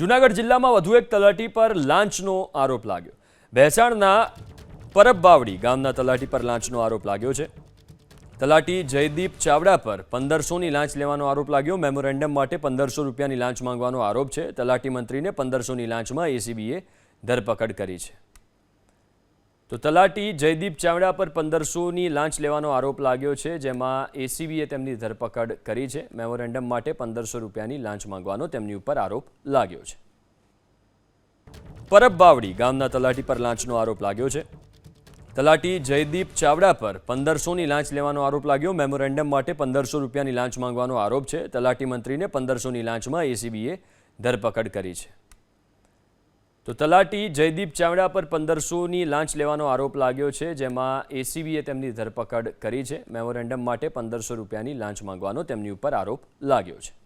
જૂનાગઢ જિલ્લામાં વધુ એક તલાટી પર લાંચનો આરોપ લાગ્યો. ભેસાણના પરબબાવડી ગામના તલાટી પર લાંચનો આરોપ લાગ્યો છે. તલાટી જયદીપ ચાવડા પર પંદરસોની લાંચ લેવાનો આરોપ લાગ્યો. મેમોરેન્ડમ માટે પંદરસો રૂપિયાની લાંચ માંગવાનો આરોપ છે. તલાટી મંત્રીને પંદરસોની લાંચમાં એસીબીએ ધરપકડ કરી છે. તો તલાટી જયદીપ ચાવડા પર પંદરસોની લાંચ લેવાનો આરોપ લાગ્યો છે, જેમાં એસીબીએ તેમની ધરપકડ કરી છે. મેમોરેન્ડમ માટે પંદરસો રૂપિયાની લાંચ માંગવાનો તેમની ઉપર આરોપ લાગ્યો છે. પરબ બાવડી ગામના તલાટી પર લાંચનો આરોપ લાગ્યો છે. તલાટી જયદીપ ચાવડા પર પંદરસોની લાંચ લેવાનો આરોપ લાગ્યો. મેમોરેન્ડમ માટે પંદરસો રૂપિયાની લાંચ માંગવાનો આરોપ છે. તલાટી મંત્રીને પંદરસોની લાંચમાં એસીબીએ ધરપકડ કરી છે. તો તલાટી જયદીપ ચાવડા પર પંદરસોની લાંચ લેવાનો આરોપ લાગ્યો છે, જેમાં એસીબીએ તેમની ધરપકડ કરી છે. મેમોરેન્ડમ માટે પંદરસો રૂપિયાની લાંચ માંગવાનો તેમની ઉપર આરોપ લાગ્યો છે.